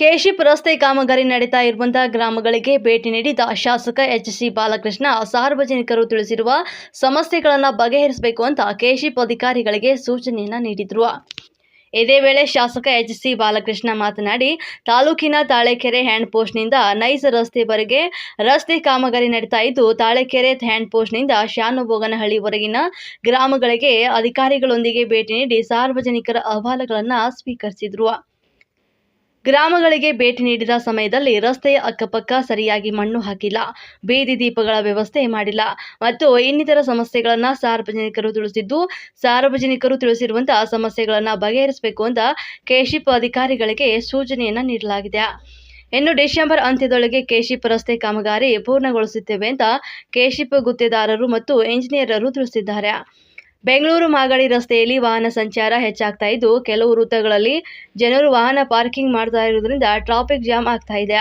KSHIP ರಸ್ತೆ ಕಾಮಗಾರಿ ನಡೀತಾ ಇರುವಂತಹ ಗ್ರಾಮಗಳಿಗೆ ಭೇಟಿ ನೀಡಿದ ಶಾಸಕ ಎಚ್ ಸಿ ಬಾಲಕೃಷ್ಣ, ಸಾರ್ವಜನಿಕರು ತಿಳಿಸಿರುವ ಸಮಸ್ಯೆಗಳನ್ನು ಬಗೆಹರಿಸಬೇಕು ಅಂತ ಕೆಶಿಪ್ ಅಧಿಕಾರಿಗಳಿಗೆ ಸೂಚನೆಯನ್ನು ನೀಡಿದ್ರು. ಇದೇ ವೇಳೆ ಶಾಸಕ ಎಚ್ ಸಿ ಬಾಲಕೃಷ್ಣ ಮಾತನಾಡಿ, ತಾಲೂಕಿನ ತಾಳೆಕೆರೆ ಹ್ಯಾಂಡ್ ಪೋಸ್ಟ್ನಿಂದ ನೈಸ್ ರಸ್ತೆವರೆಗೆ ರಸ್ತೆ ಕಾಮಗಾರಿ ನಡೀತಾ ಇದ್ದು, ತಾಳೆಕೆರೆ ಹ್ಯಾಂಡ್ ಪೋಸ್ಟ್ನಿಂದ ಶಾನುಬೋಗನಹಳ್ಳಿವರೆಗಿನ ಗ್ರಾಮಗಳಿಗೆ ಅಧಿಕಾರಿಗಳೊಂದಿಗೆ ಭೇಟಿ ನೀಡಿ ಸಾರ್ವಜನಿಕರ ಅಹವಾಲುಗಳನ್ನು ಸ್ವೀಕರಿಸಿದ್ರು. ಗ್ರಾಮಗಳಿಗೆ ಭೇಟಿ ನೀಡಿದ ಸಮಯದಲ್ಲಿ ರಸ್ತೆಯ ಅಕ್ಕಪಕ್ಕ ಸರಿಯಾಗಿ ಮಣ್ಣು ಹಾಕಿಲ್ಲ, ಬೀದಿ ದೀಪಗಳ ವ್ಯವಸ್ಥೆ ಮಾಡಿಲ್ಲ ಮತ್ತು ಇನ್ನಿತರ ಸಮಸ್ಯೆಗಳನ್ನು ಸಾರ್ವಜನಿಕರು ತಿಳಿಸಿದ್ದು, ಸಾರ್ವಜನಿಕರು ತಿಳಿಸಿರುವಂತಹ ಸಮಸ್ಯೆಗಳನ್ನು ಬಗೆಹರಿಸಬೇಕು ಅಂತ ಕೆಶಿಪ್ ಅಧಿಕಾರಿಗಳಿಗೆ ಸೂಚನೆಯನ್ನ ನೀಡಲಾಗಿದೆ. ಇನ್ನು ಡಿಸೆಂಬರ್ ಅಂತ್ಯದೊಳಗೆ ಕೆಶಿಪ್ ರಸ್ತೆ ಕಾಮಗಾರಿ ಪೂರ್ಣಗೊಳಿಸುತ್ತೇವೆ ಅಂತ ಕೆಶಿಪ್ ಗುತ್ತೇದಾರರು ಮತ್ತು ಎಂಜಿನಿಯರರು ತಿಳಿಸಿದ್ದಾರೆ. ಬೆಂಗಳೂರು ಮಾಗಡಿ ರಸ್ತೆಯಲ್ಲಿ ವಾಹನ ಸಂಚಾರ ಹೆಚ್ಚಾಗ್ತಾ ಇದ್ದು, ಕೆಲವು ವೃತ್ತಗಳಲ್ಲಿ ಜನರು ವಾಹನ ಪಾರ್ಕಿಂಗ್ ಮಾಡ್ತಾ ಇರೋದ್ರಿಂದ ಟ್ರಾಫಿಕ್ ಜಾಮ್ ಆಗ್ತಾ ಇದೆ.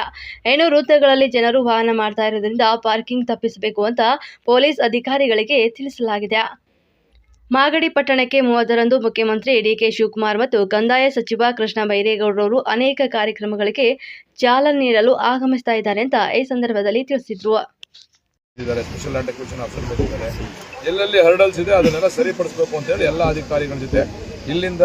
ಇನ್ನು ವೃತ್ತಗಳಲ್ಲಿ ಜನರು ವಾಹನ ಮಾಡ್ತಾ ಇರೋದ್ರಿಂದ ಪಾರ್ಕಿಂಗ್ ತಪ್ಪಿಸಬೇಕು ಅಂತ ಪೊಲೀಸ್ ಅಧಿಕಾರಿಗಳಿಗೆ ತಿಳಿಸಲಾಗಿದೆ. ಮಾಗಡಿ ಪಟ್ಟಣಕ್ಕೆ ಮೂವತ್ತರಂದು ಮುಖ್ಯಮಂತ್ರಿ ಡಿಕೆ ಶಿವಕುಮಾರ್ ಮತ್ತು ಕಂದಾಯ ಸಚಿವ ಕೃಷ್ಣ ಬೈರೇಗೌಡರವರು ಅನೇಕ ಕಾರ್ಯಕ್ರಮಗಳಿಗೆ ಚಾಲನೆ ನೀಡಲು ಆಗಮಿಸ್ತಾ ಇದ್ದಾರೆ ಅಂತ ಈ ಸಂದರ್ಭದಲ್ಲಿ ತಿಳಿಸಿದ್ರು. ಎಲ್ಲೆಲ್ಲಿ ಹರ್ಡಲ್ಸ್ ಇದೆ ಅದನ್ನೆಲ್ಲ ಸರಿಪಡಿಸಬೇಕು ಅಂತೇಳಿ ಎಲ್ಲ ಅಧಿಕಾರಿಗಳ ಜೊತೆ. ಇಲ್ಲಿಂದ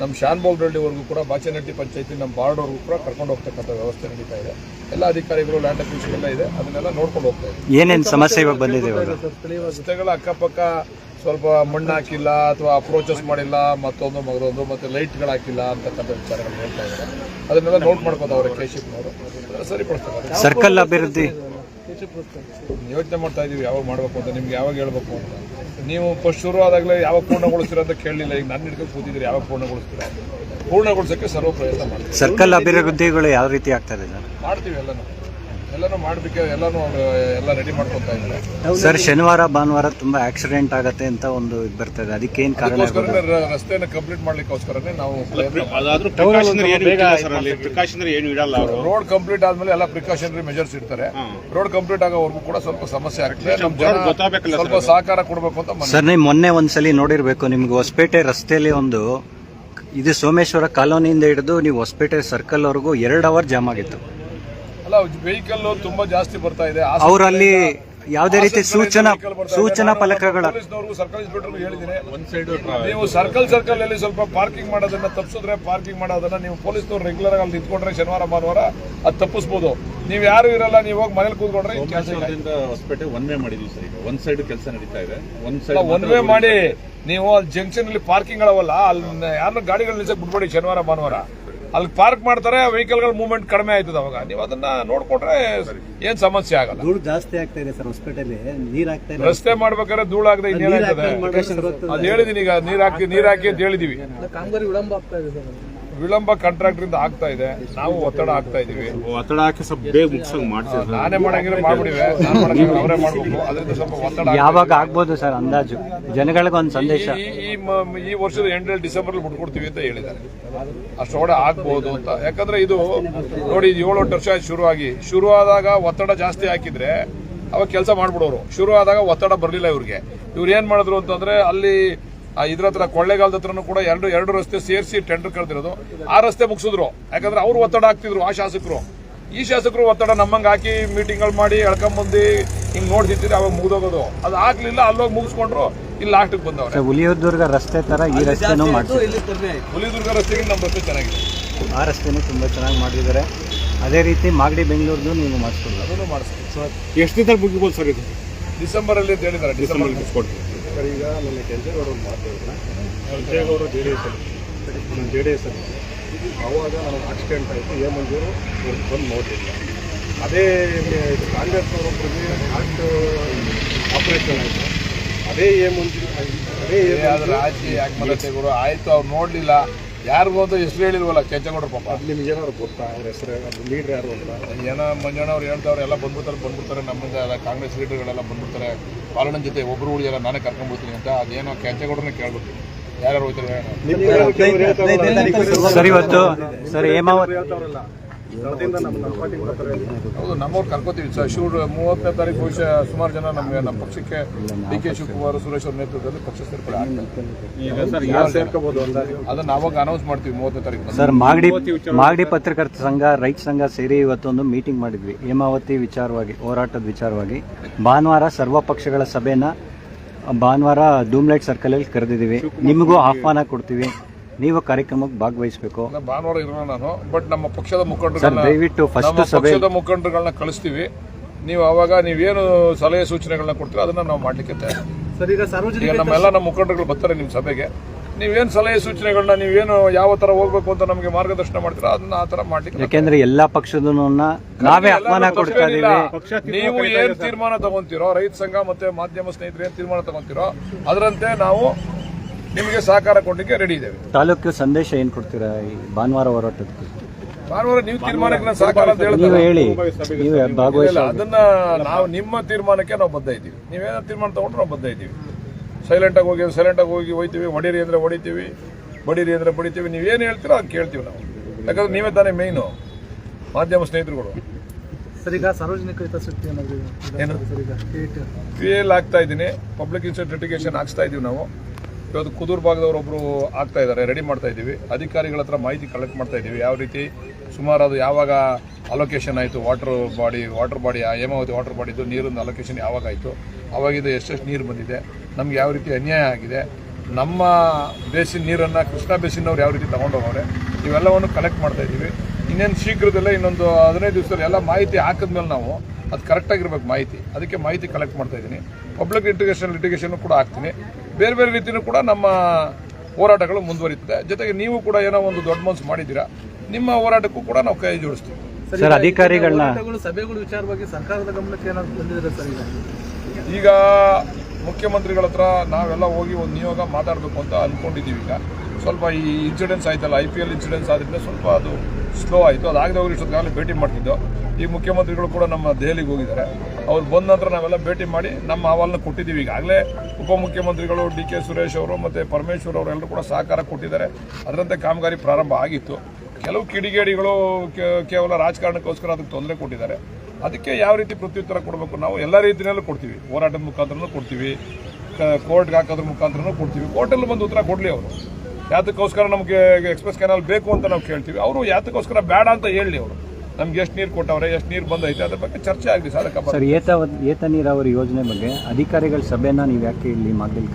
ನಮ್ಮ ಶಾನ್ಭೋಗ್ ಡಳ್ಳಿವರೆಗೂ ಕೂಡ ಬಾಚನಹಟ್ಟಿ ಪಂಚಾಯತಿ ನಮ್ಮ ಬಾರ್ಡ್ವರೆಗೂ ಕೂಡ ಕರ್ಕೊಂಡು ಹೋಗ್ತಕ್ಕಂಥ ವ್ಯವಸ್ಥೆ ನಡೀತಾ ಇದೆ. ಎಲ್ಲ ಅಧಿಕಾರಿಗಳು ಲ್ಯಾಂಡ್ ಅಕ್ವಿಷನ್ ಎಲ್ಲ ಇದೆ. ಅದನ್ನೆಲ್ಲ ನೋಡ್ಕೊಂಡು ಹೋಗ್ತಾ ಇದೆ ಏನೇನು ಸಮಸ್ಯೆ ಇವಾಗ ಬಂದಿದೆ ರಸ್ತೆಗಳ ಅಕ್ಕಪಕ್ಕ ಸ್ವಲ್ಪ ಮಣ್ಣು ಹಾಕಿಲ್ಲ ಅಥವಾ ಅಪ್ರೋಚಸ್ ಮಾಡಿಲ್ಲ ಮತ್ತೊಂದು ಮಗದೊಂದು ಮತ್ತೆ ಲೈಟ್ಗಳು ಹಾಕಿಲ್ಲ ಅಂತಕ್ಕಂಥ ವಿಚಾರಗಳು ಹೇಳ್ತಾ ಇದ್ದಾರೆ. ಅದನ್ನೆಲ್ಲ ನೋಟ್ ಮಾಡ್ಕೋತಾವ್ರೆ ಕೆ ಶಿಪ್ನವರು ಸರಿಪಡಿಸ್ತಾರೆ. ಸರ್ಕಲ್ ಅಭಿವೃದ್ಧಿ. ಯೋಚನೆ ಮಾಡ್ತಾ ಇದೀವಿ ಯಾವಾಗ ಮಾಡಬೇಕು ಅಂತ ನಿಮ್ಗೆ ಯಾವಾಗ ಹೇಳ್ಬೇಕು ಅಂತ. ನೀವು ಫಸ್ಟ್ ಶುರು ಆದಾಗಲೇ ಯಾವಾಗ ಪೂರ್ಣಗೊಳಿಸ್ತೀರ ಅಂತ ಕೇಳಲಿಲ್ಲ. ಈಗ ನನ್ನ ಹಿಡ್ಕೊಂಡು ಕೂತಿದ್ದೀರಿ ಯಾವಾಗ ಪೂರ್ಣಗೊಳಿಸ್ತೀರಾ? ಪೂರ್ಣಗೊಳಿಸೋಕ್ಕೆ ಸರ್ವ ಪ್ರಯತ್ನ ಮಾಡ್ತೀವಿ. ಸರ್ಕಲ್ ಅಭಿವೃದ್ಧಿಗಳು ಯಾವ ರೀತಿ ಆಗ್ತದೆ ಸರ್? ಮಾಡ್ತೀವಿ ಎಲ್ಲನೂ. ಎಲ್ಲನೂ ಮಾಡಬೇಕು ಎಲ್ಲನೂ ಎಲ್ಲ ರೆಡಿ ಮಾಡ್ಕೊತಾ ಇದ್ದಾರೆ. ಸರ್ ಶನಿವಾರ ಭಾನುವಾರ ತುಂಬಾ ಆಕ್ಸಿಡೆಂಟ್ ಆಗತ್ತೆ ಅಂತ ಒಂದು ಇದು ಬರ್ತದೆ ಅದಕ್ಕೆ ಏನ್ ಕಾರಣ ರಸ್ತೆಯನ್ನು ಕಂಪ್ಲೀಟ್ ಮಾಡ್ಲಿಕ್ಕೋಸ್ಕರನೇ ನಾವು ಅದಾದ್ರೂ ಪ್ರಿಕಾಷನರಿ ಏನು ಇಡಲ್ಲ ಸರ್ ಅಲ್ಲಿ. ಪ್ರಿಕಾಷನರಿ ಏನು ಇಡಲ್ಲ ಅವರು. ರೋಡ್ ಕಂಪ್ಲೀಟ್ ಆದ್ಮೇಲೆ ಎಲ್ಲ ಪ್ರಿಕಾಷನರಿ ಮೆಜರ್ಸ್ ಇರ್ತಾರೆ ರೋಡ್ ಕಂಪ್ಲೀಟ್ ಆಗೋವರೆಗೂ ಕೂಡ ಸ್ವಲ್ಪ ಸಮಸ್ಯೆ ಆಗ್ತದೆ. ಸ್ವಲ್ಪ ಸಹಕಾರ ಕೊಡಬೇಕು ಅಂತ ಸರ್ ನೀವು ಮೊನ್ನೆ ಒಂದ್ಸಲಿ ನೋಡಿರ್ಬೇಕು ನಿಮ್ಗೆ ಹೊಸಪೇಟೆ ರಸ್ತೆಯಲ್ಲಿ ಒಂದು ಇದು ಸೋಮೇಶ್ವರ ಕಾಲೋನಿಯಿಂದ ಹಿಡಿದು ನೀವು ಹೊಸಪೇಟೆ ಸರ್ಕಲ್ ವರೆಗೂ ಎರಡು ಅವರ್ ಜಾಮ್ ಆಗಿತ್ತು. ಅಲ್ಲ ವೆಹಿಕಲ್ ತುಂಬಾ ಜಾಸ್ತಿ ಬರ್ತಾ ಇದೆ. ಅವರಲ್ಲಿ ಯಾವುದೇ ರೀತಿ ಸೂಚನಾ ಸೂಚನಾ ಫಲಕಗಳು ಪೊಲೀಸ್ನವ್ರಿಗೂ ಸರ್ಕಲ್ ಇನ್ಸ್ಪೆಕ್ಟರ್ಗೂ ಹೇಳಿದ್ದೀನಿ. ಒಂದ್ ಸೈಡ್ ನೀವು ಸರ್ಕಲ್ ಸರ್ಕಲ್ ಅಲ್ಲಿ ಸ್ವಲ್ಪ ಪಾರ್ಕಿಂಗ್ ಮಾಡೋದನ್ನ ತಪ್ಪಿಸಿದ್ರೆ ಪಾರ್ಕಿಂಗ್ ಮಾಡೋದನ್ನ ನೀವು ಪೊಲೀಸ್ನವ್ರು ರೆಗ್ಯುಲರ್ ಆಗಿ ಅಲ್ಲಿ ನಿಂತ್ಕೊಂಡ್ರೆ ಶನಿವಾರ ಭಾನುವಾರ ಅದು ತಪ್ಪಿಸ್ಬೋದು. ನೀವು ಯಾರು ಇರಲ್ಲ ನೀವು ಹೋಗಿ ಮನೇಲಿ ಕೂತ್ಕೊಂಡ್ರೆ. ಹೊಸಪೇಟೆ ಒನ್ ವೇ ಮಾಡಿದ್ವಿ ಸರ್ ಈಗ. ಒಂದ್ ಸೈಡ್ ಕೆಲಸ ನಡೀತಾ ಇದೆ. ಒಂದ್ ಸೈಡ್ ಒನ್ ವೇ ಮಾಡಿ ನೀವು ಅಲ್ಲಿ ಜಂಕ್ಷನ್ ಅಲ್ಲಿ ಪಾರ್ಕಿಂಗ್ ಅಳವಲ್ಲ ಅಲ್ಲಿ ಯಾರನ್ನ ಗಾಡಿಗಳು ನಿಲ್ಸಕ್ ಬಿಡ್ಬೇಡಿ ಶನಿವಾರ ಭಾನುವಾರ. ಅಲ್ಲಿ ಪಾರ್ಕ್ ಮಾಡ್ತಾರೆ ವೆಹಿಕಲ್ಗಳ ಮೂವ್ಮೆಂಟ್ ಕಡಿಮೆ ಆಯ್ತದ ಅವಾಗ. ನೀವು ಅದನ್ನ ನೋಡ್ಕೊಂಡ್ರೆ ಏನ್ ಸಮಸ್ಯೆ ಆಗಲ್ಲ. ಧೂಳು ಜಾಸ್ತಿ ಆಗ್ತಾ ಇದೆ ಸರ್ ಹೊಸಪೇಟೆಯಲ್ಲಿ ನೀರ್ ಆಗ್ತಾ ಇದೆ ರಸ್ತೆ ಮಾಡ್ಬೇಕಾದ್ರೆ ಧೂಳಾಗದೆ ಇನ್ನೇನಾಗ್ತದೆ ಅದ್ ಹೇಳಿದೀನಿ ಈಗ ನೀರ್ ಹಾಕಿ ನೀರ್ ಹಾಕಿ ಅಂತ ಹೇಳಿದೀವಿ. ಕಾಮಗಾರಿ ವಿಳಂಬ ಆಗ್ತಾ ಇದೆ ಸರ್ ವಿಳಂಬ ಕಾಂಟ್ರಾಕ್ಟರ್ ಇಂದ ಆಗ್ತಾ ಇದೆ. ನಾವು ಒತ್ತಡ ಆಗ್ತಾ ಇದೀವಿ. ಒತ್ತಡ ಹಾಕಿ ಸ್ವಲ್ಪ ಬೇಗ ಮುಗಿಸಂಗ್ ಮಾಡ್ತೀವಿ ನಾನೇ ಮಾಡಂಗಿದ್ರೆ ಮಾಡ್ಬಿಡಿವೆ. ನಾನು ಮಾಡಂಗಿದ್ರೆ ಅವರೇ ಮಾಡ್ಬೇಕು. ಅದರಿಂದ ಸ್ವಲ್ಪ ಒತ್ತಡ ಯಾವಾಗ ಆಗ್ಬೋದು ಸರ್ ಅಂದಾಜು? ಜನಗಳಿಗೊಂದು ಸಂದೇಶ. ಈ- ಈ ಮ- ಈ ವರ್ಷದ ಎಂಟರಲ್ಲಿ ಡಿಸೆಂಬರ್ ಅಲ್ಲಿ ಬಿಟ್ಕೊಡ್ತೀವಿ ಅಂತ ಹೇಳಿದ್ದಾರೆ. ಅಷ್ಟೊಡೆ ಆಗ್ಬಹುದು ಅಂತ. ಯಾಕಂದ್ರೆ ಇದು ನೋಡಿ ಇದು ಏಳು ಎಂಟು ವರ್ಷ ಆಯ್ತು ಶುರುವಾಗಿ. ಶುರು ಆದಾಗ ಒತ್ತಡ ಜಾಸ್ತಿ ಹಾಕಿದ್ರೆ ಅವಾಗ ಕೆಲಸ ಮಾಡ್ಬಿಡೋರು. ಶುರು ಆದಾಗ ಒತ್ತಡ ಬರಲಿಲ್ಲ ಇವ್ರಿಗೆ. ಇವ್ರು ಏನ್ ಮಾಡಿದ್ರು ಅಂತಂದ್ರೆ ಅಲ್ಲಿ ಇದ್ರ ಹತ್ರ ಕೊಳ್ಳೇಗಾಲದ ಹತ್ರನೂ ಕೂಡ ಎರಡು ಎರಡು ರಸ್ತೆ ಸೇರಿಸಿ ಟೆಂಡರ್ ಕರೆದಿರೋದು. ಆ ರಸ್ತೆ ಮುಗಿಸಿದ್ರು. ಯಾಕಂದ್ರೆ ಅವ್ರು ಒತ್ತಡ ಹಾಕ್ತಿದ್ರು ಆ ಶಾಸಕರು. ಈ ಶಾಸಕರು ಒತ್ತಡ ನಮ್ಮಂಗ್ ಹಾಕಿ ಮೀಟಿಂಗ್ಗಳು ಮಾಡಿ ಎಳ್ಕೊಂಬಂದು ಹಿಂಗ್ ನೋಡ್ತಿದ್ರೆ ಅವಾಗ ಮುಗ್ದೋಗೋದು. ಅದು ಆಗ್ಲಿಲ್ಲ ಅಲ್ಲೋಗಿ ಮುಗಿಸ್ಕೊಂಡ್ರು ಇಲ್ಲಿ ಲಾಸ್ಟಿಗೆ ಬಂದವ್ರೆ. ಹುಲಿಯದುರ್ಗ ರಸ್ತೆ ತರ ಈ ರಸ್ತೆನೂ ಆಯ್ತು ಹುಲಿದುರ್ಗ ರಸ್ತೆಗೆ ನಮ್ಮ ರಸ್ತೆ ಚೆನ್ನಾಗಿದೆ. ಆ ರಸ್ತೆನೂ ತುಂಬಾ ಚೆನ್ನಾಗಿ ಮಾಡಿದ್ದಾರೆ. ಅದೇ ರೀತಿ ಮಾಗಡಿ ಬೆಂಗಳೂರ್ದು ನೀವು ಮಾಡಿಸ್ಕೊಡ್ಬೋದು. ಅದನ್ನು ಮಾಡಿಸ್ತೀವಿ. ಎಷ್ಟು ದಿನ ಮುಗಿಬೋದು ಸರ್ ಇದು? ಡಿಸೆಂಬರಲ್ಲಿ ಅಂತ ಹೇಳಿದ್ದಾರೆ. ಡಿಸೆಂಬರ್ ಮುಗಿಸ್ಕೊಡ್ತೀವಿ. ಈಗ ನನ್ನ ಕೆಂಚೇಗೌಡರು ಮಾತಾಡಿದ್ರೆ ಕೆಂಚೇಗೌಡರು ಜೆ ಡಿ ಎಸ್ ಅಲ್ಲಿ. ಜೆ ಡಿ ಎಸ್ ಅಲ್ಲಿ. ಅವಾಗ ನನಗೆ ಆಕ್ಸಿಡೆಂಟ್ ಆಯಿತು ಎ ಮಂಜೂರು ಬಂದು ನೋಡಲಿಲ್ಲ. ಅದೇ ಕಾಂಗ್ರೆಸ್ನವರೊಬ್ಬರಿಗೆ ಹಾರ್ಟ್ ಆಪರೇಷನ್ ಆಯಿತು. ಅದೇ ಎ ಮಂಜೂರು ಅದೇ ಆದ್ರೆ ಆಚೆ ಯಾಕೆ ಆಯ್ತು ಅವ್ರು ನೋಡ್ಲಿಲ್ಲ. ಯಾರಿಗೂ ಅಂತ ಹೆಸರು ಹೇಳಿಲ್ವಲ್ಲ ಕೆಂಚಗೌಡ್ರ ಪಾಪ. ನಿಮ್ಗೆ ಏನಾದ್ರು ಗೊತ್ತಾ? ಅವ್ರ ಹೆಸರು ಅದು ಲೀಡ್ರ್ ಯಾರು ಅಂತ? ಏನೋ ಮಂಜಣ್ಣ ಅವ್ರು ಹೇಳ್ತಾವ್ರು ಎಲ್ಲ ಬಂದ್ಬಿಡ್ತಾರೆ ಬಂದ್ಬಿಡ್ತಾರೆ ನಮ್ಮಿಂದ ಎಲ್ಲ ಕಾಂಗ್ರೆಸ್ ಲೀಡರ್ಗಳೆಲ್ಲ ಬಂದ್ಬಿಡ್ತಾರೆ. ಪಾಲನ ಜೊತೆ ಒಬ್ರು ಉಳಿಯಲ್ಲ ನಾನೇ ಕರ್ಕೊಂಡ್ಬಿಡ್ತೀನಿ ಅಂತ ಅದೇನೋ ಕೆಂಚಗೌಡ್ರನ್ನ ಕೇಳ್ಬಿಟ್ಟು. ಯಾರ್ಯಾರು ಹೋಗ್ತಾರೆ ಸರಿ ಇವತ್ತು ಸರ್ ಹೇಮಾವತಿ ಹೌದು ನಮ್ಮವ್ರು ಕರ್ಕೋತೀವಿ. ಸರ್ ಶೂರ್ ಮೂವತ್ತನೇ ತಾರೀಕು ಬಹುಶಃ ಸುಮಾರು ಜನ ನಮಗೆ ನಮ್ಮ ಪಕ್ಷಕ್ಕೆ ಡಿ ಕೆ ಶಿವಕುಮಾರ್ ಸುರೇಶ್ ಅವ್ರ ನೇತೃತ್ವದಲ್ಲಿ ಪಕ್ಷ ಸೇರ್ಪಡೆ ಆಗ್ತಾರೆ ಈಗ ಸರ್ ಯಾರು ಸೇರ್ಕೋಬಹುದು ಅಂತ ಅದನ್ನ ಅವಾಗ ಅನೌನ್ಸ್ ಮಾಡ್ತೀವಿ ಮೂವತ್ತನೇ ತಾರೀಕು ಸರ್ ಮಾಗಡಿ ಮಾಗಡಿ ಪತ್ರಕರ್ತ ಸಂಘ ರೈತ ಸಂಘ ಸೇರಿ ಇವತ್ತೊಂದು ಮೀಟಿಂಗ್ ಮಾಡಿದ್ವಿ. ಹೇಮಾವತಿ ವಿಚಾರವಾಗಿ ಹೋರಾಟದ ವಿಚಾರವಾಗಿ. ಭಾನುವಾರ ಸರ್ವ ಪಕ್ಷಗಳ ಸಭೆನ ಭಾನುವಾರ ಡೂಮ್ಲೈಟ್ ಸರ್ಕಲಲ್ಲಿ ಕರೆದಿದ್ದೀವಿ. ನಿಮಗೂ ಆಹ್ವಾನ ಕೊಡ್ತೀವಿ. ನೀವು ಕಾರ್ಯಕ್ರಮಕ್ಕೆ ಭಾಗವಹಿಸಬೇಕು. ನಾನು ಭಾನುವಾರ ಇರೋಣ ನಾನು ಬಟ್ ನಮ್ಮ ಪಕ್ಷದ ಸರ್ ದಯವಿಟ್ಟು ಫಸ್ಟ್ ಸಭೆ ಪಕ್ಷದ ಮುಖಂಡರುಗಳನ್ನ ಕಳಿಸ್ತೀವಿ. ನೀವು ಅವಾಗ ನೀವೇನು ಸಲಹೆ ಸೂಚನೆಗಳನ್ನ ಕೊಡ್ತೀರೋ ಅದನ್ನ ನಾವು ಮಾಡ್ಲಿಕ್ಕೆ ಸರ್ ಈಗ ಸಾರ್ವಜನಿಕ ನಮ್ಮೆಲ್ಲ ನಮ್ಮ ಮುಖಂಡರುಗಳು ಬರ್ತಾರೆ ನಿಮ್ಮ ಸಭೆಗೆ. ನೀವೇನು ಸಲಹೆ ಸೂಚನೆಗಳನ್ನ ನೀವೇನು ಯಾವ ತರ ಹೋಗ್ಬೇಕು ಅಂತ ನಮಗೆ ಮಾರ್ಗದರ್ಶನ ಮಾಡ್ತೀರಾ ಅದನ್ನ ಆ ತರ ಮಾಡ್ಲಿಕ್ಕೆ ಯಾಕೆಂದ್ರೆ ಎಲ್ಲಾ ಪಕ್ಷದ ನಾವೇ ಆಹ್ವಾನ ಕೊಡ್ತಾ ಇದೀವಿ. ನೀವು ಏನ್ ತೀರ್ಮಾನ ತಗೊಂತೀರೋ ರೈತ ಸಂಘ ಮತ್ತೆ ಮಾಧ್ಯಮ ಸ್ನೇಹಿತರು ಏನ್ ತೀರ್ಮಾನ ತಗೊಂತೀರೋ ಅದರಂತೆ ನಾವು ನಿಮಗೆ ಸಹಕಾರ ಕೊಡಲಿಕ್ಕೆ ರೆಡಿ ಇದ್ದೇವೆ. ತಾಲೂಕು ಸಂದೇಶ ಏನ್ ಕೊಡ್ತೀರಾ ಈ ಭಾನುವಾರ ಹೋರಾಟಕ್ಕೆ ಭಾನುವಾರ ನೀವು ತೀರ್ಮಾನಕ್ಕೆ ನಾನು ಸಹಕಾರ ಅಂತ ನೀವು ಹೇಳಿ ನೀವೇ ಭಾಗವಹಿಸಿ ಅದನ್ನ ನಾವು ನಿಮ್ಮ ತೀರ್ಮಾನಕ್ಕೆ ನಾವು ಬದ್ಧ ಇದ್ದೀವಿ. ನೀವೇನೋ ತೀರ್ಮಾನ ತಗೊಂಡ್ರೆ ನಾವು ಬದ್ಧ ಇದ್ದೀವಿ. ಸೈಲೆಂಟ್ ಆಗಿ ಹೋಗಿ ಸೈಲೆಂಟ್ ಆಗಿ ಹೋಗಿ ಹೋಯ್ತೀವಿ ಹೊಡೀರಿ ಅಂದ್ರೆ ಹೊಡಿತೀವಿ ಬಡೀರಿ ಅಂದ್ರೆ ಬಡಿತೀವಿ. ನೀವೇನು ಹೇಳ್ತೀರೋ ಅದು ಕೇಳ್ತೀವಿ ನಾವು. ಯಾಕಂದ್ರೆ ನೀವೇ ತಾನೇ ಮೇಯ್ನು ಮಾಧ್ಯಮ ಸ್ನೇಹಿತರುಗಳು. ಸರ್ ಈಗ ಸಾರ್ವಜನಿಕ ಹಿತಾಸಕ್ತಿ ಏನಾದ್ರು ಏನು? ಸರ್ ಈಗ. ಸ್ಟೇಟ್ ಪಿ ಎಲ್ ಆಗ್ತಾ ಇದ್ದೀನಿ. ಪಬ್ಲಿಕ್ ಇನ್ಸ್ಟಿಟ್ಯೂಟ್ ಲಿಟಿಗೇಷನ್ ಹಾಕ್ಸ್ತಾ ಇದೀವಿ ನಾವು. ಇವತ್ತು ಕುದೂರು ಭಾಗದವರೊಬ್ಬರು ಆಗ್ತಾ ಇದ್ದಾರೆ ರೆಡಿ ಮಾಡ್ತಾ ಇದ್ದೀವಿ. ಅಧಿಕಾರಿಗಳ ಹತ್ರ ಮಾಹಿತಿ ಕಲೆಕ್ಟ್ ಮಾಡ್ತಾ ಇದ್ದೀವಿ. ಯಾವ ರೀತಿ ಸುಮಾರು ಅದು ಯಾವಾಗ ಅಲೋಕೇಶನ್ ಆಯಿತು water body water body Hemavathi water ಬಾಡಿದ್ದು ನೀರಿನ ಅಲೋಕೇಶನ್ ಯಾವಾಗ ಆಯಿತು, ಅವಾಗಿದು ಎಷ್ಟೆಷ್ಟು ನೀರು ಬಂದಿದೆ, ನಮ್ಗೆ ಯಾವ ರೀತಿ ಅನ್ಯಾಯ ಆಗಿದೆ, ನಮ್ಮ ಬೇಸಿನ ನೀರನ್ನು ಕೃಷ್ಣ ಬೇಸಿನವ್ರು ಯಾವ ರೀತಿ ತೊಗೊಂಡೋಗವ್ರೆ, ಇವೆಲ್ಲವನ್ನು ಕಲೆಕ್ಟ್ ಮಾಡ್ತಾ ಇದ್ದೀವಿ. ಇನ್ನೇನು ಶೀಘ್ರದಲ್ಲೇ ಇನ್ನೊಂದು ಹದಿನೈದು ದಿವಸದಲ್ಲಿ ಎಲ್ಲ ಮಾಹಿತಿ ಹಾಕಿದ್ಮೇಲೆ ನಾವು ಅದು ಕರೆಕ್ಟಾಗಿರ್ಬೇಕು ಮಾಹಿತಿ. ಅದಕ್ಕೆ ಮಾಹಿತಿ ಕಲೆಕ್ಟ್ ಮಾಡ್ತಾ ಇದ್ದೀನಿ. ಪಬ್ಲಿಕ್ ಇಂಟಿಗೇಷನ್ ಲಿಟಿಗೇಷನ್ ಕೂಡ ಹಾಕ್ತೀನಿ. ಬೇರೆ ಬೇರೆ ರೀತಿಯೂ ಕೂಡ ನಮ್ಮ ಹೋರಾಟಗಳು ಮುಂದುವರಿತದೆ ಜೊತೆಗೆ ನೀವು ಕೂಡ ಏನೋ ಒಂದು ದೊಡ್ಡ ಮನಸ್ಸು ಮಾಡಿದ್ದೀರಾ ನಿಮ್ಮ ಹೋರಾಟಕ್ಕೂ ಕೂಡ ನಾವು ಕೈ ಜೋಡಿಸ್ತೀವಿ. ಸರ್ ಅಧಿಕಾರಿಗಳನ್ನ ಸಭೆಗಳು ವಿಚಾರವಾಗಿ ಸರ್ಕಾರದ ಗಮನಕ್ಕೆ ಏನಾದ್ರು ಬಂದಿದೆ ಸರ್ ಈಗ? ಈಗ ಮುಖ್ಯಮಂತ್ರಿಗಳ ಹತ್ರ ನಾವೆಲ್ಲ ಹೋಗಿ ಒಂದು ನಿಯೋಗ ಮಾತಾಡಬೇಕು ಅಂತ ಅಂದ್ಕೊಂಡಿದ್ದೀವಿ ಈಗ. ಸ್ವಲ್ಪ ಈ ಇನ್ಸಿಡೆನ್ಸ್ ಆಯ್ತಲ್ಲ ಐ ಪಿ ಎಲ್ ಇನ್ಸಿಡೆನ್ಸ್ ಆದ್ರಿಂದ ಸ್ವಲ್ಪ ಅದು ಸ್ಲೋ ಆಯಿತು. ಅದಾಗದೆ ಹೋಗಿ ಇಷ್ಟೊತ್ತಾಗಲೇ ಭೇಟಿ ಮಾಡ್ತಿದ್ದೋ. ಈ ಮುಖ್ಯಮಂತ್ರಿಗಳು ಕೂಡ ನಮ್ಮ ದೆಹಲಿಗೆ ಹೋಗಿದ್ದಾರೆ. ಅವ್ರು ಬಂದ ನಂತರ ನಾವೆಲ್ಲ ಭೇಟಿ ಮಾಡಿ ನಮ್ಮ ಅಹವಾಲನ್ನ ಕೊಟ್ಟಿದ್ದೀವಿ. ಈಗಾಗಲೇ ಉಪಮುಖ್ಯಮಂತ್ರಿಗಳು ಡಿ ಕೆ ಸುರೇಶ್ ಅವರು ಮತ್ತು ಪರಮೇಶ್ವರ್ ಅವರು ಎಲ್ಲರೂ ಕೂಡ ಸಹಕಾರ ಕೊಟ್ಟಿದ್ದಾರೆ. ಅದರಂತೆ ಕಾಮಗಾರಿ ಪ್ರಾರಂಭ ಆಗಿತ್ತು. ಕೆಲವು ಕಿಡಿಗೇಡಿಗಳು ಕೇವಲ ರಾಜಕಾರಣಕ್ಕೋಸ್ಕರ ಅದಕ್ಕೆ ತೊಂದರೆ ಕೊಟ್ಟಿದ್ದಾರೆ. ಅದಕ್ಕೆ ಯಾವ ರೀತಿ ಪ್ರತ್ಯುತ್ತರ ಕೊಡಬೇಕು ನಾವು ಎಲ್ಲ ರೀತಿಯಲ್ಲೂ ಕೊಡ್ತೀವಿ. ಹೋರಾಟದ ಮುಖಾಂತರನೂ ಕೊಡ್ತೀವಿ. ಕೋರ್ಟ್ಗೆ ಹಾಕೋದ್ರ ಮುಖಾಂತರನೂ ಕೊಡ್ತೀವಿ. ಕೋರ್ಟಲ್ಲಿ ಬಂದು ಉತ್ತರ ಕೊಡಲಿ ಅವರು. ಯಾತಕ್ಕೋಸ್ಕರ ನಮಗೆ ಎಕ್ಸ್ಪ್ರೆಸ್ ಕೆನಾಲ್ ಬೇಕು ಅಂತ ನಾವು ಕೇಳ್ತೀವಿ. ಅವರು ಯಾತಕ್ಕೋಸ್ಕರ ಬೇಡ ಅಂತ ಹೇಳಲಿ ಅವರು. ನಮ್ಗೆ ಎಷ್ಟು ನೀರು ಕೊಟ್ಟವ್ರೆ, ಎಷ್ಟು ನೀರು ಬಂದೈತೆ ಅದ್ರ ಬಗ್ಗೆ ಚರ್ಚೆ ಆಗಲಿ ಸರ್ ಏತ ಏತ ನೀರಾವರಿ ಯೋಜನೆ ಬಗ್ಗೆ ಅಧಿಕಾರಿಗಳ ಸಭೆನ ನೀವು ಯಾಕೆ ಇಲ್ಲಿ ಮಾಡಲಿಲ್ಲ